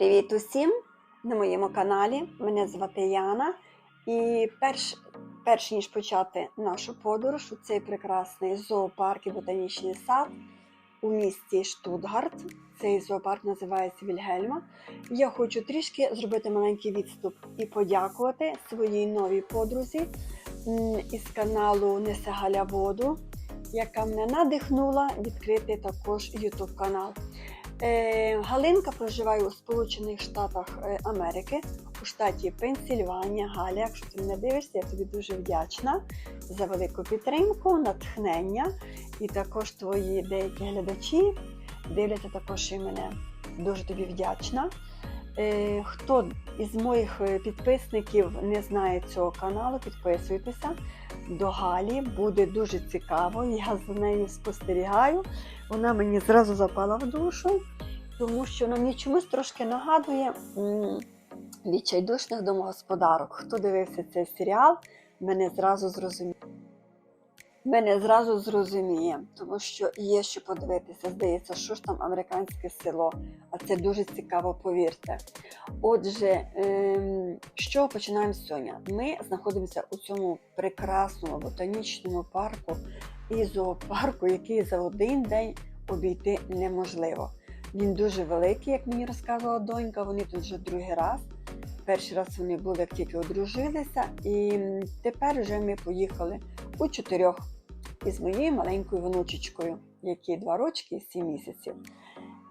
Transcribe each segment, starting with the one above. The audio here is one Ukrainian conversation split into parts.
Привіт усім на моєму каналі. Мене звати Яна. І перш, перш ніж почати нашу подорож у цей прекрасний зоопарк і ботанічний сад у місті Штутгарт. Цей зоопарк називається Вільгельма. Я хочу трішки зробити маленький відступ і подякувати своїй новій подрузі із каналу Несе Галя Воду, яка мене надихнула відкрити також YouTube канал. Е, Галинка проживає у Сполучених Штатах е, Америки, у штаті Пенсільванія. Галя, якщо ти мене дивишся, я тобі дуже вдячна за велику підтримку, натхнення. І також твої деякі глядачі дивляться також і мене. Дуже тобі вдячна. Е, Хто із моїх підписників не знає цього каналу, підписуйтеся до Галі. Буде дуже цікаво. Я за нею спостерігаю. Вона мені зразу запала в душу, тому що вона мені чомусь трошки нагадує відчайдушних домогосподарок. Хто дивився цей серіал, мене зразу зрозуміє. Мене зразу зрозуміє, тому що є що подивитися. Здається, що ж там американське село, а це дуже цікаво, повірте. Отже, ем, з чого починаємо сьогодні? Ми знаходимося у цьому прекрасному ботанічному парку і зоопарку, який за один день обійти неможливо. Він дуже великий, як мені розказувала донька. Вони тут вже другий раз. Перший раз вони були, як тільки одружилися, і тепер вже ми поїхали у чотирьох із моєю маленькою внучечкою, якій два рочки і сім місяців.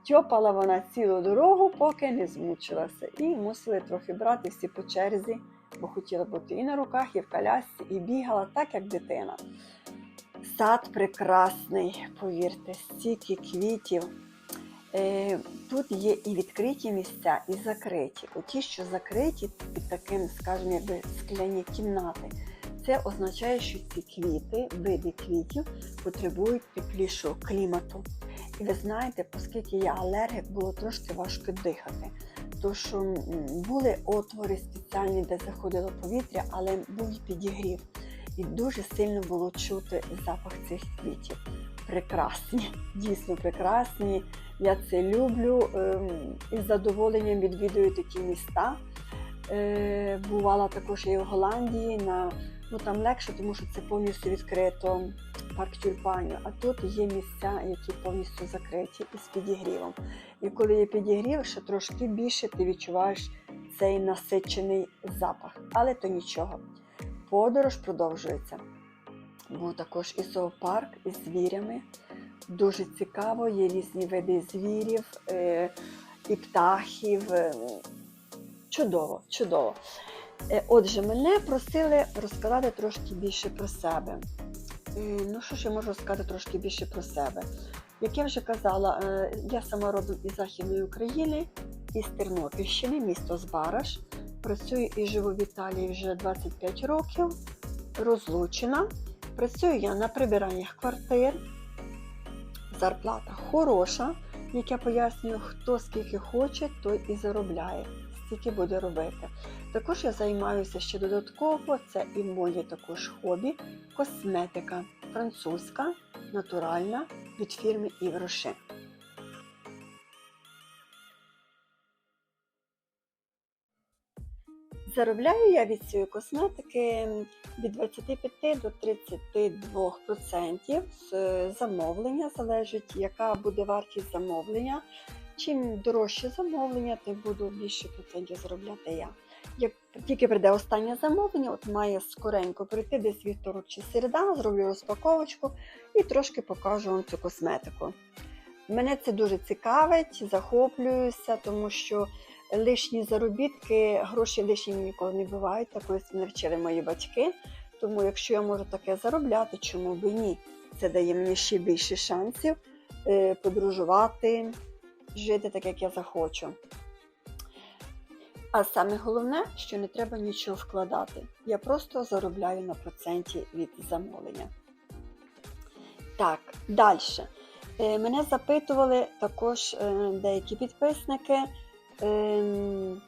Тьопала вона цілу дорогу, поки не змучилася, і мусили трохи брати всі по черзі, бо хотіла бути і на руках, і в колясці, і бігала так, як дитина. Сад прекрасний, повірте, стільки квітів. Е, Тут є і відкриті місця, і закриті. Оті, що закриті під таким, скажімо, якби скляні кімнати. Це означає, що ці квіти, види квітів, потребують теплішого клімату. І ви знаєте, оскільки я алергік, було трошки важко дихати. М, були отвори спеціальні, де заходило повітря, але був підігрів. І дуже сильно було чути запах цих квітів. Прекрасні, дійсно прекрасні. Я це люблю. ем, Із задоволенням відвідую такі міста. Е, Бувала також і в Голландії. На, ну, там легше, тому що це повністю відкрито парк тюльпанів. А тут є місця, які повністю закриті із підігрівом. І коли є підігрів, ще трошки більше ти відчуваєш цей насичений запах. Але то нічого. Подорож продовжується. Був також і зоопарк із звірями. Дуже цікаво, є різні види звірів, е, і птахів. е, Чудово, чудово. Е, Отже, мене просили розказати трошки більше про себе. Е, Ну, що ж я можу розказати трошки більше про себе? Як я вже казала, е, я сама родом із Західної України, із Тернопільщини, місто Збараш. Працюю і живу в Італії вже 25 років, розлучена. Працюю я на прибираннях квартир. Зарплата хороша, як я пояснюю, хто скільки хоче, той і заробляє, стільки буде робити. Також я займаюся ще додатково, це і моє також хобі, косметика французька, натуральна від фірми Івроши. Заробляю я від цієї косметики від 25 до 32% з замовлення залежить, яка буде вартість замовлення. Чим дорожче замовлення, тим буду більше процентів заробляти я. Як тільки прийде останнє замовлення, от має скоренько прийти десь вівторок чи середа, зроблю розпаковочку і трошки покажу вам цю косметику. Мене це дуже цікавить, захоплююся, тому що лишні заробітки, гроші лишні ніколи не бувають. Так колись мене вчили мої батьки. Тому якщо я можу таке заробляти, чому б ні? Це дає мені ще більше шансів е, подорожувати, жити так, як я захочу. А саме головне, що не треба нічого вкладати. Я просто заробляю на проценті від замовлення. Так, далі. Мене запитували також е, деякі підписники, ем,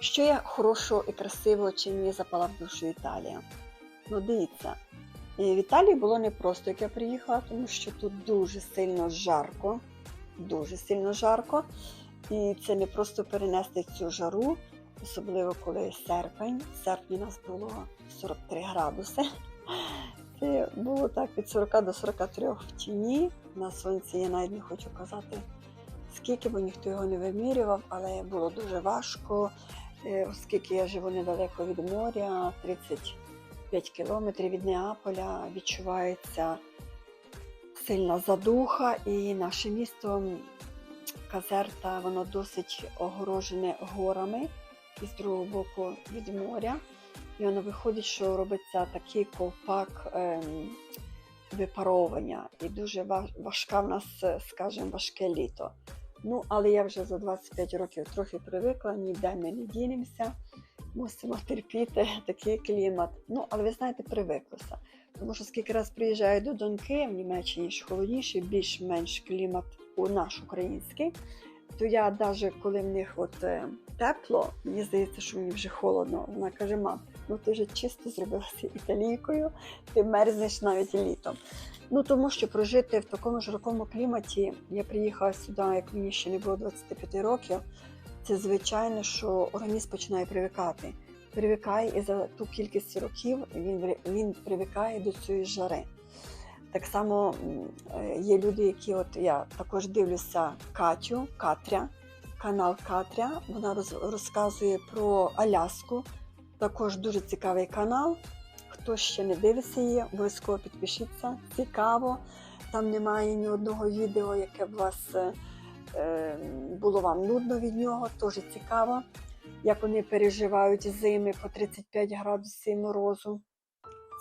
що я хорошого і красивого, чи мені запала в душу Італія. Ну, дивіться, е, в Італії було непросто, як я приїхала, тому що тут дуже сильно жарко. Дуже сильно жарко. І це не просто перенести цю жару, особливо коли серпень. В серпні у нас було 43 градуси. Це було так від 40 до 43 в тіні. На сонці я навіть не хочу казати, скільки, бо ніхто його не вимірював, але було дуже важко, е, оскільки я живу недалеко від моря, 35 кілометрів від Неаполя, відчувається сильна задуха, і наше місто Казерта, воно досить огорожене горами і з другого боку від моря. І воно виходить, що робиться такий ковпак ем, випаровування. І дуже ва- важка в нас, е, скажімо, важке літо. Ну, але я вже за 25 років трохи привикла, ніде ми не дінемося. Мусимо терпіти такий клімат. Ну, але ви знаєте, привиклося. Тому що скільки раз приїжджаю до доньки в Німеччині ж холодніше, більш-менш клімат у наш український, то я навіть коли в них от е, тепло, мені здається, що мені вже холодно. Вона каже: мам, ну ти вже чисто зробилася італійкою, ти мерзнеш навіть літом. Ну тому що прожити в такому жаркому кліматі, я приїхала сюди, як мені ще не було 25 років. Це звичайно, що організм починає привикати. Привикає і за ту кількість років він, він привикає до цієї жари. Так само е, є люди, які от я також дивлюся Катю, Катря, канал Катря. Вона роз- розказує про Аляску. Також дуже цікавий канал. Хто ще не дивиться її, обов'язково підпишіться. Цікаво. Там немає ні одного відео, яке б вас е, е, було вам нудно від нього. Теж цікаво, як вони переживають зими по 35 градусів морозу.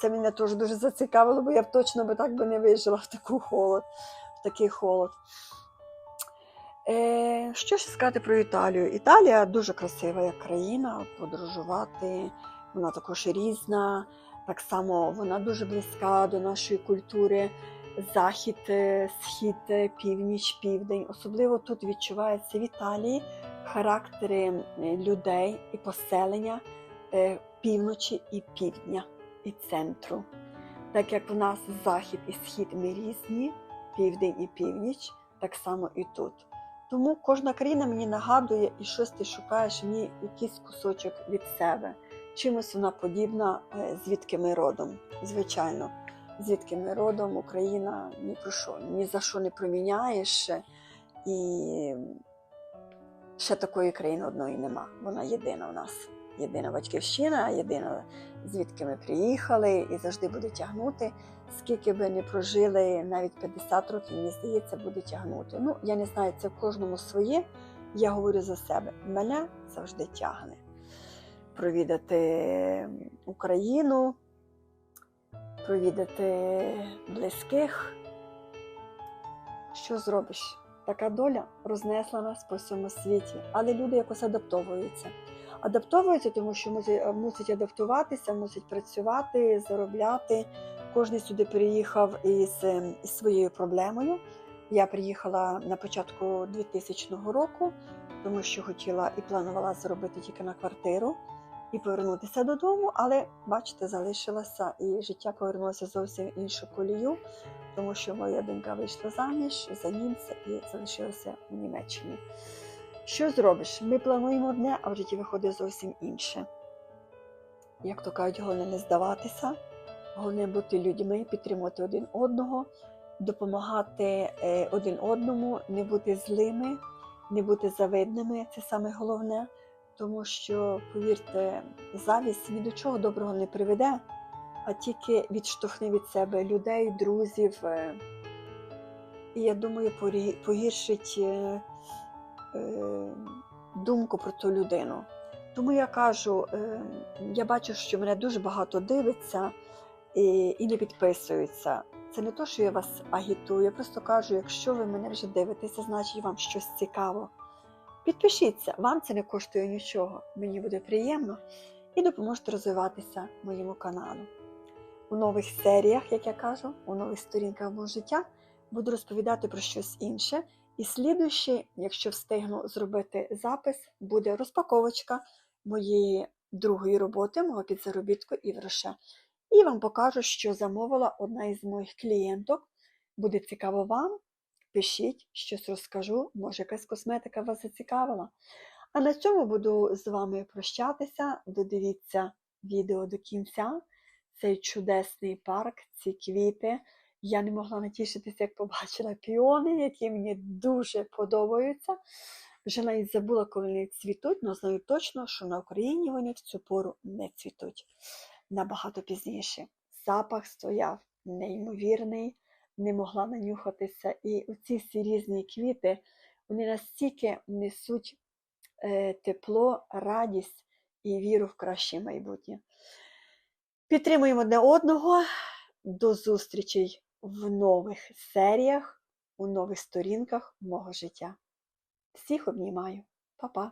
Це мене теж дуже зацікавило, бо я б точно би так би не вижила в таку холод, в такий холод. Е, що ще сказати про Італію? Італія дуже красива як країна, подорожувати. Вона також різна. Так само вона дуже близька до нашої культури. Захід, е, схід, е, північ, південь. Особливо тут відчувається в Італії характери людей і поселення е, півночі і півдня і центру. Так як в нас захід і схід ми різні, південь і північ, так само і тут. Тому кожна країна мені нагадує, і щось ти шукаєш ній якийсь кусочок від себе. Чимось вона подібна, е, звідки ми родом. Звичайно, звідки ми родом, Україна ні про що, ні за що не проміняєш. І ще такої країни одної нема. Вона єдина в нас. Єдина батьківщина, єдина звідки ми приїхали і завжди буде тягнути. Скільки би не прожили, навіть 50 років, мені здається, буде тягнути. Ну, я не знаю, це в кожному своє. Я говорю за себе. Мене завжди тягне провідати Україну, провідати близьких. Що зробиш? Така доля рознесла нас по всьому світі, але люди якось адаптовуються. Адаптовуються, тому що мусять, мусять адаптуватися, мусять працювати, заробляти. Кожен сюди приїхав із, е, із своєю проблемою. Я приїхала на початку 2000 року, тому що хотіла і планувала заробити тільки на квартиру і повернутися додому, але бачите, залишилася і життя повернулося зовсім іншу колію, тому що моя донька вийшла заміж за німця і залишилася в Німеччині. Що зробиш? Ми плануємо одне, а в житті виходить зовсім інше. Як то кажуть, головне не здаватися, головне бути людьми, підтримувати один одного, допомагати е, один одному, не бути злими, не бути завидними це саме головне. Тому що, повірте, завість ні до чого доброго не приведе, а тільки відштовхне від себе людей, друзів. е, І я думаю, погіршить е, е, думку про ту людину. Тому я кажу, я бачу, що мене дуже багато дивиться і не підписуються. Це не то, що я вас агітую, я просто кажу, якщо ви мене вже дивитеся, значить вам щось цікаво. Підпишіться, вам це не коштує нічого. Мені буде приємно і допоможете розвиватися моєму каналу. У нових серіях, як я кажу, у нових сторінках мого життя буду розповідати про щось інше. І слідуще, якщо встигну зробити запис, буде розпаковочка моєї другої роботи, мого підзаробітку і гроша. І вам покажу, що замовила одна із моїх клієнток. Буде цікаво вам. пишіть, щось розкажу, може якась косметика вас зацікавила. А на цьому буду з вами прощатися. Додивіться відео до кінця. Цей чудесний парк, ці квіти. Я не могла натішитися, як побачила піони, які мені дуже подобаються. Вже навіть забула, коли вони цвітуть, але знаю точно, що на Україні вони в цю пору не цвітуть. Набагато пізніше. Запах стояв неймовірний, не могла нанюхатися. І оці всі різні квіти, вони настільки несуть е, тепло, радість і віру в краще майбутнє. Підтримуємо одне одного. До зустрічей в нових серіях, у нових сторінках мого життя. Всіх обнімаю. Па-па!